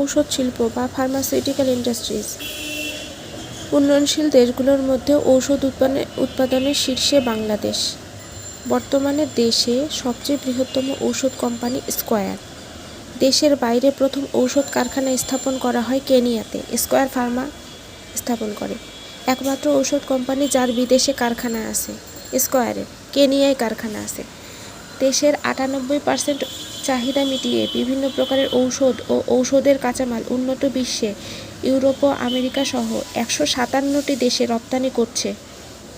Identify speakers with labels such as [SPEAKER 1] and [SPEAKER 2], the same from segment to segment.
[SPEAKER 1] ঔষধ শিল্প বা ফার্মাসিউটিক্যাল ইন্ডাস্ট্রিজ উন্নয়নশীল দেশগুলোর মধ্যে ঔষধ উৎপাদনে, উৎপাদনের শীর্ষে বাংলাদেশ। বর্তমানে দেশে সবচেয়ে বৃহত্তম ঔষধ কোম্পানি স্কয়ার। দেশের বাইরে প্রথম ঔষধ কারখানা স্থাপন করা হয় কেনিয়াতে, স্কয়ার ফার্মা স্থাপন করে। একমাত্র ঔষধ কোম্পানি যার বিদেশে কারখানা আছে স্কয়ারের কেনিয়ায় কারখানা আছে। দেশের আটানব্বই পার্সেন্ট চাহিদা মিটিয়ে বিভিন্ন প্রকারের ঔষধ ও ঔষধের কাঁচামাল উন্নত বিশ্বে, ইউরোপ ও আমেরিকা সহ একশো সাতান্নটি দেশে রপ্তানি করছে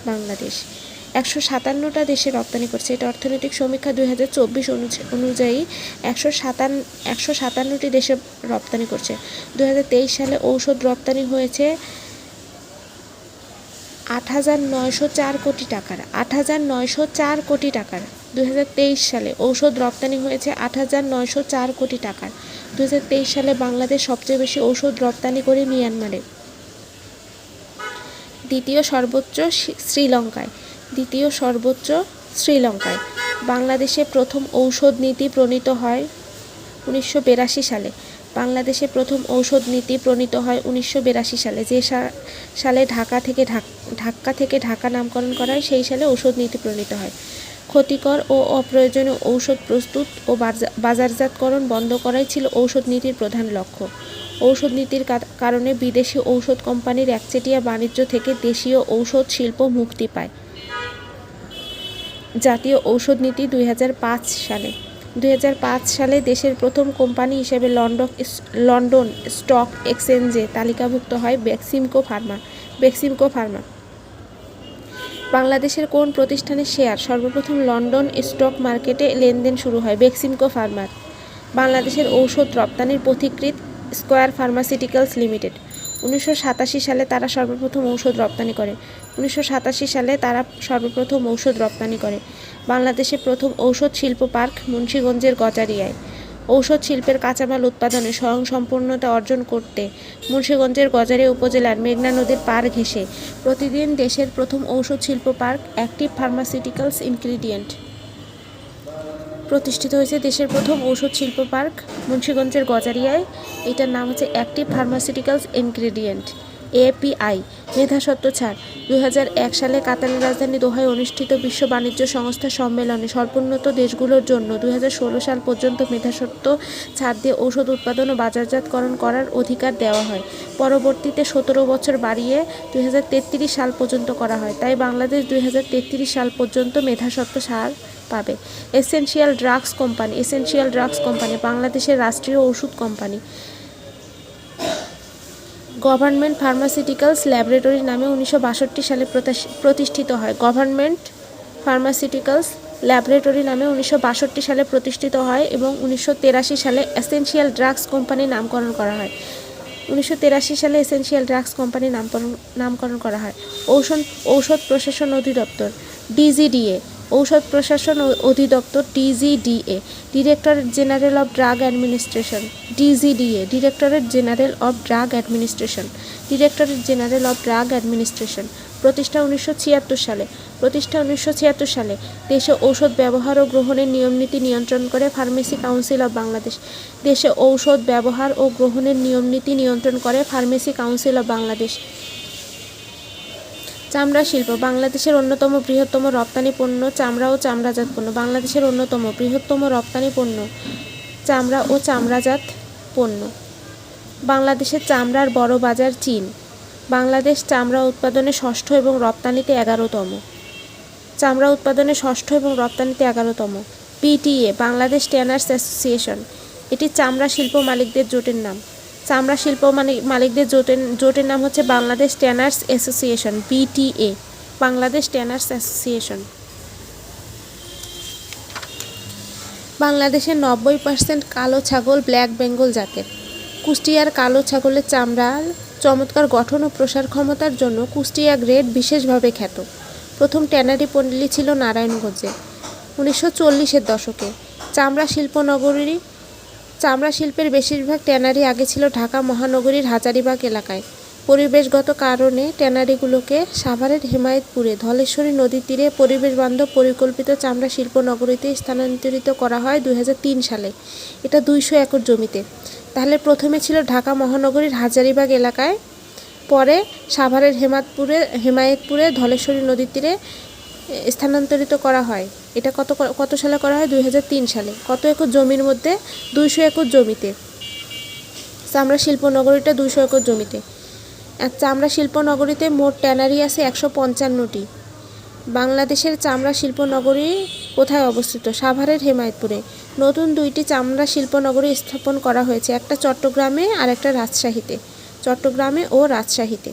[SPEAKER 1] বাংলাদেশ। একশো সাতান্নটা দেশে রপ্তানি করছে। এটা অর্থনৈতিক সমীক্ষা দুই হাজার চব্বিশ অনুযায়ী একশো সাতান্ন একশো সাতান্নটি দেশে রপ্তানি করছে। দু তেইশ সালে ঔষধ রপ্তানি হয়েছে আট হাজার নয়শো চার কোটি টাকার, আট হাজার নয়শো চার কোটি টাকার। দু হাজার তেইশ সালে ঔষধ রপ্তানি হয়েছে আট হাজার নয়শো চার কোটি টাকার। দু হাজার তেইশ সালে বাংলাদেশ সবচেয়ে বেশি ঔষধ রপ্তানি করে মিয়ানমারে। দ্বিতীয় সর্বোচ্চ শ্রীলঙ্কায়। দ্বিতীয় সর্বোচ্চ শ্রীলঙ্কায়। বাংলাদেশে প্রথম ঔষধ নীতি প্রণীত হয় উনিশশো বিরাশি সালে। বাংলাদেশে প্রথম ঔষধ নীতি প্রণীত হয় উনিশশো বিরাশি সালে। যে সালে ঢাকা থেকে ঢাকা থেকে ঢাকা নামকরণ করা হয়, সেই সালে ঔষধ নীতি প্রণীত হয়। ক্ষতিকর ও অপ্রয়োজনীয় ঔষধ প্রস্তুত ও বাজারজাতকরণ বন্ধ করাই ছিল ঔষধ নীতির প্রধান লক্ষ্য। ঔষধ নীতির কারণে বিদেশি ঔষধ কোম্পানির একচেটিয়া বাণিজ্য থেকে দেশীয় ঔষধ শিল্প মুক্তি পায়। জাতীয় ঔষধ নীতি দুই হাজার পাঁচ সালে। দুই হাজার পাঁচ সালে দেশের প্রথম কোম্পানি হিসেবে লন্ডন লন্ডন স্টক এক্সচেঞ্জে তালিকাভুক্ত হয় বেক্সিমকো ফার্মা বেক্সিমকো ফার্মা। বাংলাদেশের কোন প্রতিষ্ঠানের শেয়ার? সর্বপ্রথম লন্ডন স্টক মার্কেটে লেনদেন শুরু হয় বেক্সিমকো ফার্মার। বাংলাদেশের ঔষধ রপ্তানির পথিকৃৎ স্কয়ার ফার্মাসিউটিক্যালস লিমিটেড। উনিশশো সাতাশি সালে তারা সর্বপ্রথম ঔষধ রপ্তানি করে। উনিশশো সাতাশি সালে তারা সর্বপ্রথম ঔষধ রপ্তানি করে। বাংলাদেশে প্রথম ঔষধ শিল্প পার্ক মুন্সীগঞ্জের গজারিয়ায়। ঔষধ শিল্পের কাঁচামাল উৎপাদনে স্বয়ংসম্পূর্ণতা অর্জন করতে মুন্সিগঞ্জের গজারিয়া উপজেলার মেঘনা নদীর পার ঘেঁষে প্রতিদিন দেশের প্রথম ঔষধ শিল্প পার্ক অ্যাক্টিভ ফার্মাসিউটিক্যালস ইনগ্রিডিয়েন্ট। প্রতিষ্ঠিত হয়েছে দেশের প্রথম ঔষধ শিল্প পার্ক মুন্সীগঞ্জের গজারিয়ায়। এটার নাম হচ্ছে অ্যাক্টিভ ফার্মাসিউটিক্যালস ইনগ্রেডিয়েন্ট। এপিআই মেধাসত্ত্ব ছাড়। দুই হাজার এক সালে কাতারের রাজধানী দোহায় অনুষ্ঠিত বিশ্ব বাণিজ্য সংস্থা সম্মেলনে স্বল্পোন্নত দেশগুলোর জন্য দুই হাজার ষোলো সাল পর্যন্ত মেধাসত্ত্ব ছাড় দিয়ে ঔষধ উৎপাদন ও বাজারজাতকরণ করার অধিকার দেওয়া হয়। পরবর্তীতে সতেরো বছর বাড়িয়ে দুই হাজার তেত্রিশ সাল পর্যন্ত করা হয়। তাই বাংলাদেশ দুই হাজার তেত্রিশ সাল পর্যন্ত মেধাসত্ত্ব ছাড় পাবে। Essential drugs company, essential drugs company, বাংলাদেশের রাষ্ট্রীয় ওষুধ কোম্পানি। গভর্নমেন্ট ফার্মাসিউটিক্যালস ল্যাবরেটরি নামে উনিশশো বাষট্টি সালে প্রতিষ্ঠিত হয়। গভর্নমেন্ট ফার্মাসিউটিক্যালস ল্যাবরেটরি নামে উনিশশো বাষট্টি সালে প্রতিষ্ঠিত হয় এবং উনিশশো সালে এসেনশিয়াল ড্রাগস কোম্পানি নামকরণ করা হয়। উনিশশো সালে এসেনশিয়াল ড্রাগস কোম্পানি নামকরণ নামকরণ করা হয়। ঔষধ ঔষধ প্রশাসন অধিদপ্তর, ডিজিডিএ ঔষধ প্রশাসন অধিদপ্তর DGDA directorate general of drug administration DGDA directorate general of drug administration directorate general of drug administration, প্রতিষ্ঠা উনিশশো ছিয়াত্তর সালে, প্রতিষ্ঠা উনিশশো ছিয়াত্তর সালে দেশে ঔষধ ব্যবহার ও গ্রহণের নিয়মনীতি নিয়ন্ত্রণ করে ফার্মেসি কাউন্সিল অব বাংলাদেশ, দেশে ঔষধ ব্যবহার ও গ্রহণের নিয়মনীতি নিয়ন্ত্রণ করে ফার্মেসি কাউন্সিল অব বাংলাদেশ। চামড়া শিল্প, বাংলাদেশের অন্যতম বৃহত্তম রপ্তানি পণ্য চামড়া ও চামড়াজাত পণ্য। বাংলাদেশের অন্যতম বৃহত্তম রপ্তানি পণ্য চামড়া ও চামড়াজাত পণ্য। বাংলাদেশের চামড়ার বড় বাজার চীন। বাংলাদেশ চামড়া উৎপাদনে ষষ্ঠ এবং রপ্তানিতে এগারোতম। চামড়া উৎপাদনে ষষ্ঠ এবং রপ্তানিতে এগারোতম। PTA Bangladesh tanners association. এটি চামড়া শিল্প মালিকদের জোটের নাম। চামড়া শিল্প মালিক- মালিকদের জোটের জোটের নাম হচ্ছে Bangladesh tanners association, BTA, Bangladesh tanners association. বাংলাদেশের নব্বই পার্সেন্ট কালো ছাগল ব্ল্যাক বেঙ্গল জাতের। কুষ্টিয়ার কালো ছাগলের চামড়ার চমৎকার গঠন ও প্রসার ক্ষমতার জন্য কুষ্টিয়া গ্রেড বিশেষভাবে খ্যাত। প্রথম ট্যানারি পল্লী ছিল নারায়ণগঞ্জে। উনিশশো চল্লিশের দশকে চামড়া শিল্পনগরী চামড়া শিল্পের বেশিরভাগ ট্যানারি আগে ছিল ঢাকা মহানগরীর হাজারিবাগ এলাকায়। পরিবেশগত কারণে ট্যানারিগুলোকে সাভারের হেমায়েতপুরে ধলেশ্বরী নদীর তীরে পরিবেশ বান্ধব পরিকল্পিত চামড়া শিল্প নগরীতে স্থানান্তরিত করা হয় দু হাজার তিন সালে। এটা দুইশো একর জমিতে। তাহলে প্রথমে ছিল ঢাকা মহানগরীর হাজারীবাগ এলাকায়, পরে সাভারের হেমাতপুরে, হেমায়েতপুরে ধলেশ্বরী নদীর তীরে স্থানান্তরিত করা হয়। এটা কত কত সালে করা হয়? দুই হাজার তিন সালে। কত একর জমির মধ্যে দুইশো একর জমিতে? চামড়া শিল্পনগরীটা দুইশো একর জমিতে। আর চামড়া শিল্পনগরীতে মোট ট্যানারি আছে একশো পঞ্চান্নটি। বাংলাদেশের চামড়া শিল্পনগরী কোথায় অবস্থিত? সাভারের হেমায়তপুরে। নতুন দুইটি চামড়া শিল্পনগরী স্থাপন করা হয়েছে, একটা চট্টগ্রামে আর একটা রাজশাহীতে। চট্টগ্রামে ও রাজশাহীতে।